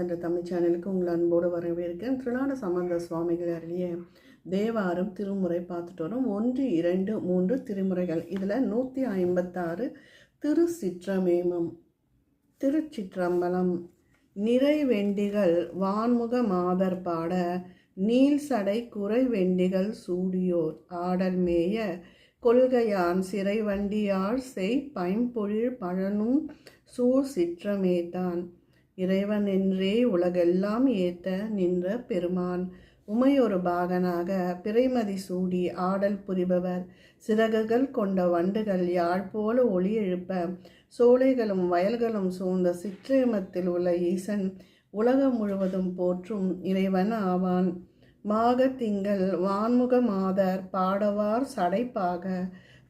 தன்ற தமிழ் சேனலுக்கு உங்களை அன்போடு வரவேற்கிறேன். திருநாட சம்பந்த சுவாமிகள் அருளிய தேவாரம் திருமுறை பார்த்துட்டு வரோம். ஒன்று இரண்டு மூன்று திருமுறைகள். இதில் நூற்றி ஐம்பத்தாறு திரு சிற்றமேமம் திருச்சிற்றம்பலம் நிறைவெண்டிகள் வான்முக மாதர் பாட நீல் சடை குறை வெண்டிகள் சூடியோர் ஆடல் மேய கொள்கையான் சிறைவண்டியார் செய் பைம்பொழில் பழனும் சூழ் சிற்றமேதான். இறைவன் என்றே உலகெல்லாம் ஏத்த நின்ற பெருமான். உமையொரு பாகனாக பிறைமதி சூடி ஆடல் புரிபவர். சிறகுகள் கொண்ட வண்டுகள் யாழ் போல ஒளி எழுப்ப. சோலைகளும் வயல்களும் சூழ்ந்த சிற்றேமத்தில் உள்ள ஈசன். உலகம் முழுவதும் போற்றும் இறைவன் ஆவான். மாக திங்கள் வான்முக மாதர் பாடவார் சடைப்பாக.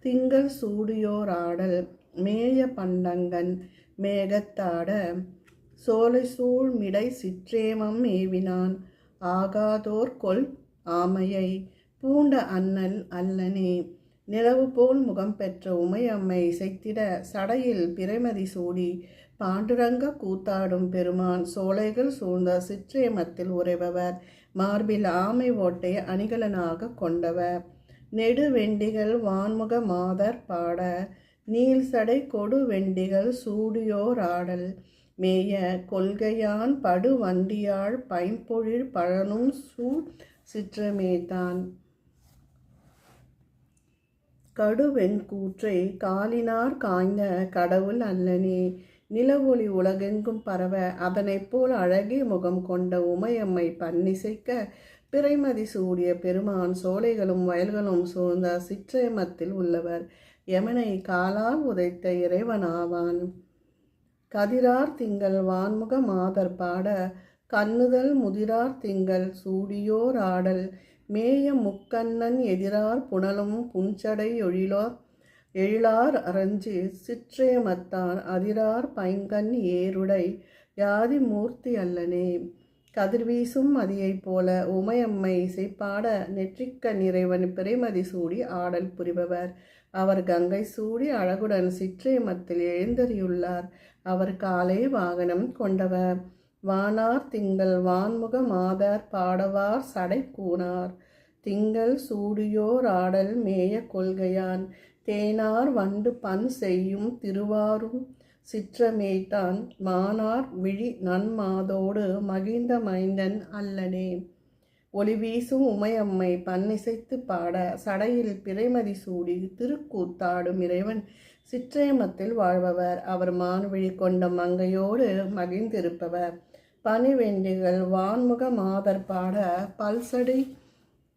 திங்கள் சூடியோர் ஆடல் மேய பண்டங்கன் மேகத்தாட. சோலை சூழ்மிடை சிற்றேமம் ஏவினான். ஆகாதோர் கொல் ஆமையை பூண்ட அண்ணல் அல்லனே. நிலவு போல் முகம் பெற்ற உமையம்மை இசைத்திட சடையில் பிறைமதி சூடி பாண்டுரங்க கூத்தாடும் பெருமான். சோலைகள் சூழ்ந்த சிற்றேமத்தில் உறைபவர். மார்பில் ஆமை ஓட்டை அணிகலனாக கொண்டவர். நெடு வெண்டிகள் வான்முக மாதர் பாட. நீல் சடை கொடு வெண்டிகள் சூடியோர் ஆடல். மேய கொள்கையான் படு வண்டியாள் பைம்பொழில் பழனும் சூழ் சிற்றமேதான். கடுவெண் கூற்றை காலினார் காய்ந்த கடவுள் அல்லனே நிலவொளி உலகெங்கும் பரவ அதனைப் போல் அழகிய முகம் கொண்ட உமையம்மை பன்னிசைக்க பிறைமதி சூடிய பெருமான் சோலைகளும் வயல்களும் சூழ்ந்த சிற்றேமத்தில் உள்ளவர். யமனை காலால் உதைத்த இறைவனாவான். கதிரார் திங்கள் வான்முக மாதர் பாட கண்ணுதல் முதிரார் திங்கள் சூடியோர் ஆடல் மேய முக்கண்ணன் எதிரார் புனலும் புஞ்சடை எழிலோ எழிலார் அரஞ்சு சிற்றேமத்தான் அதிரார் பைங்கண் ஏருடை யாதி மூர்த்தி அல்லனே. கதிர்வீசும் மதியைப் போல உமையம்மை இசைப்பாட நெற்றிக்க நிறைவன் பிறைமதி சூடி ஆடல் புரிபவர். அவர் கங்கை சூடி அழகுடன் சிற்றேமத்தில் எழுந்தறியுள்ளார். அவர் காலை வாகனம் கொண்டவர். வானார் திங்கள் வான்முக மாதர் பாடவார் சடை கூனார். திங்கள் சூடியோர் ஆடல் மேய கொள்கையான். தேனார் வண்டு பண் செய்யும் திருவாரும். சிற்றமேய்த்தான் மானார் விழி நன்மாதோடு மகிழ்ந்த மைந்தன் அல்லனே. ஒளி வீசும் உமையம்மை பன்னிசைத்து பாட சடையில் பிறைமதி சூடி திருக்கூத்தாடும் இறைவன் சிற்றேமத்தில் வாழ்பவர். அவர் மான்விழி கொண்ட மங்கையோடு மகிழ்ந்திருப்பவர். பனிவெண்டிகள் வான்முக மாதர் பாட பல்சடை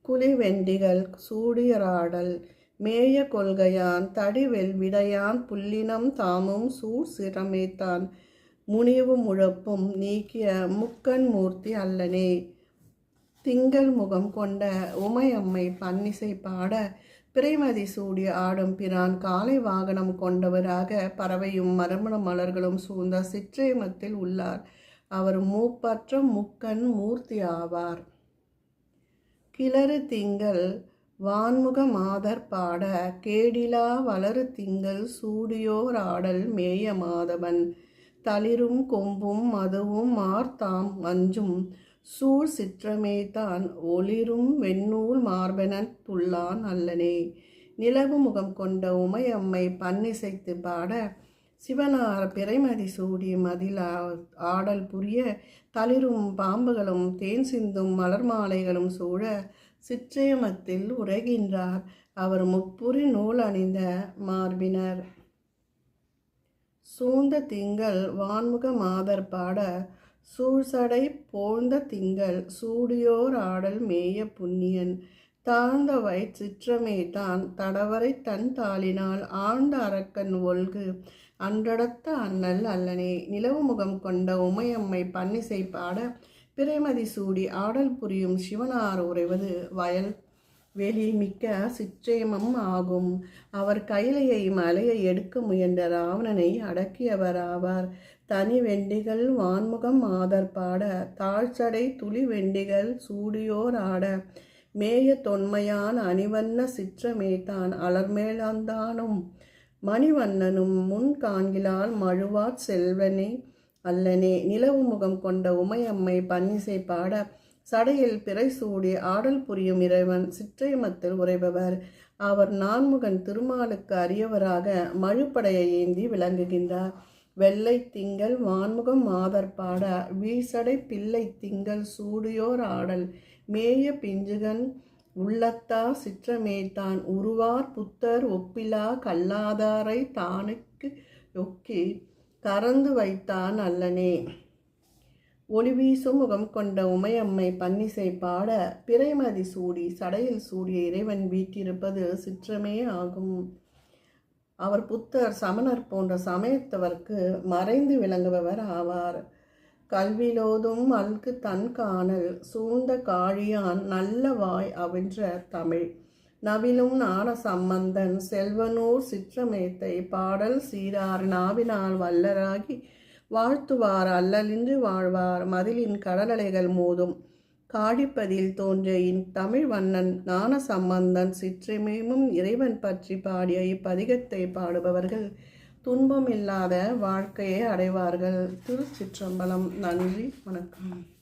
குளிவெண்டிகள் சூடியராடல் மேய கொள்கையான் தடிவெல் விடையான் புல்லினம் தாமும் சூழ் சிரமைத்தான். முனிவு முழப்பும் நீக்கிய முக்கன் மூர்த்தி அல்லனே. திங்கள் முகம் கொண்ட உமையம்மை பன்னிசை பாட பிறைமதி சூடி ஆடும் பிரான் காலை வாகனம் கொண்டவராக பறவையும் மரமண மலர்களும் சூழ்ந்த சிற்றேமத்தில் உள்ளார். அவர் மூப்பற்ற முக்கன் மூர்த்தி ஆவார். கிளறு திங்கள் வான்முக மாதர் பாட கேடிலா வளரு திங்கள் சூடியோர் ஆடல் மேய மாதவன். தளிரும் கொம்பும் மதுவும் மார்த்தாம் மஞ்சும் சூழ் சிற்றமேதான் ஒளிரும் வெண்ணூல் மார்பெனன் புல்லான் அல்லனே. நிலவு முகம் கொண்ட உமையம்மை பன்னிசைத்து பாட சிவனார் பிறைமதி சூடி மதில் ஆடல் புரிய தளிரும் பாம்புகளும் தேன் சிந்தும் மலர் மாலைகளும் சூழ சிற்றேமத்தில் உரைகின்றார். அவர் முப்புரி நூல் அணிந்த மார்பினர். சூந்த திங்கள் வான்முக மாதர் பாட சூழ்சடை போந்த திங்கள் சூடியோர் ஆடல் மேய புண்ணியன். தாழ்ந்த வயிற்றிற்றமே தான் தடவரை தன் தாளினால் ஆழ்ந்த அரக்கன் ஒல்கு. அன்றடத்த அண்ணல் அல்லனே நிலவு முகம் கொண்ட உமையம்மை பன்னிசை பாட. பிரேமதி சூடி ஆடல் புரியும் சிவனார் உறைவது வயல் வெளி மிக்க சிற்றேமம் ஆகும். அவர் கைலையை மலையை எடுக்க முயன்ற ராவணனை அடக்கியவர் ஆவார். தனி வெண்டிகள் வான்முகம் ஆதர் பாட தாழ்ச்சடை துளி வெண்டிகள் சூடியோர் ஆட. மேய தொன்மையான் அணிவண்ண சிற்றமேத்தான் அலர்மேலாந்தானும் மணிவண்ணனும் முன் காண்கிலால் மழுவாற் செல்வனே அல்லனே. நிலவு முகம் கொண்ட உமையம்மை பன்னிசை பாட சடையில் பிறை சூடி ஆடல் புரியும் இறைவன் சிற்றையமத்தில் உறைபவர். அவர் நான்முகன் திருமாலுக்கு அரியவராக மழுப்படையை ஏந்தி விளங்குகின்றார். வெள்ளை திங்கள் வான்முகம் மாதர் பாட வீசடை பிள்ளை திங்கள் சூடியோர் ஆடல். மேய பிஞ்சுகன் உள்ளத்தா சிற்றமேத்தான் உருவார் புத்தர் ஒப்பிலா கல்லாதாரை தானுக்கு ஒக்கி கறந்து வைத்தான் அல்லனே. ஒளிவீசும் முகம் கொண்ட உமையம்மை பன்னிசை பாட பிறைமதி சூடி சடையில் சூடிய இறைவன் வீட்டிருப்பது சிற்றமே ஆகும். அவர் புத்தர் சமணர் போன்ற சமயத்தவர்க்கு மறைந்து விளங்குபவர் ஆவார். கல்விலோதும் அல்கு தன் காணல் சூழ்ந்த காழியான் நல்ல வாய் அவின்ற தமிழ். நவிலும் நாட சம்பந்தன் செல்வனூர் சிற்றமேத்தை பாடல் சீரார் நாவினால் வல்லராகி வாழ்த்துவார் அல்லலின்றி வாழ்வார். மதிலின் கடலலைகள் மோதும். காடிப்பதில் தோன்றிய இத்தமிழ் வண்ணன் ஞான சம்பந்தன் சிற்றமேமும் இறைவன் பற்றி பாடிய இப்பதிகத்தை பாடுபவர்கள் துன்பமில்லாத வாழ்க்கையை அடைவார்கள். திருச்சிற்றம்பலம். நன்றி. வணக்கம்.